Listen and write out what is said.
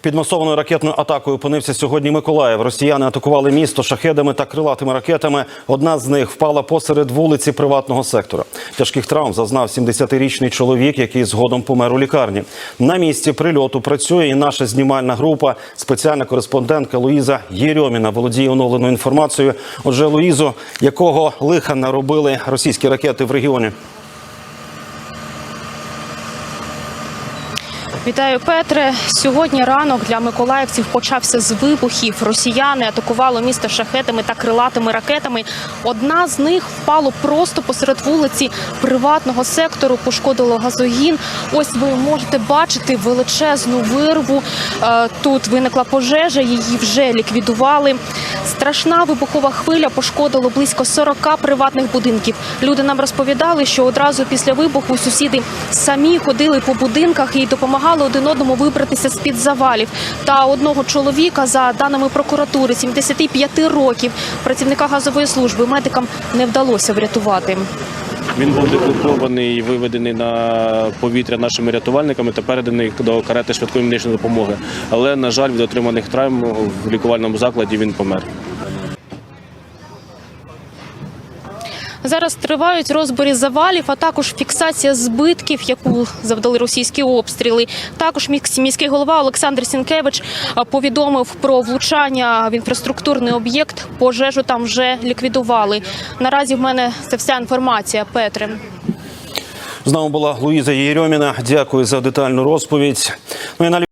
Під масованою ракетною атакою опинився сьогодні Миколаїв. Росіяни атакували місто шахедами та крилатими ракетами. Одна з них впала посеред вулиці приватного сектора. Тяжких травм зазнав 70-річний чоловік, який згодом помер у лікарні. На місці прильоту працює і наша знімальна група. Спеціальна кореспондентка Луїза Єрьоміна володіє оновленою інформацією. Отже, Луїзо, якого лиха наробили російські ракети в регіоні? Вітаю, Петре. Сьогодні ранок для миколаївців почався з вибухів. Росіяни атакували місто шахетами та крилатими ракетами. Одна з них впала просто посеред вулиці приватного сектору, пошкодило газогін. Ось ви можете бачити величезну вирву. Е, Тут виникла пожежа, її вже ліквідували. Страшна вибухова хвиля пошкодила близько 40 приватних будинків. Люди нам розповідали, що одразу після вибуху сусіди самі ходили по будинках і допомагали один одному вибратися з під завалів. Та одного чоловіка, за даними прокуратури, 75 років, працівника газової служби медикам не вдалося врятувати. Він був деклопований і виведений на повітря нашими рятувальниками та переданий до карети швидкої медичної допомоги. Але, на жаль, від отриманих травм в лікувальному закладі він помер. Зараз тривають розбори завалів, а також фіксація збитків, яку завдали російські обстріли. Також міс- міський голова Олександр Сінкевич повідомив про влучання в інфраструктурний об'єкт. Пожежу там вже ліквідували. Наразі в мене це вся інформація. Петре. З нами була Луїза Єрьоміна. Дякую за детальну розповідь. Ну і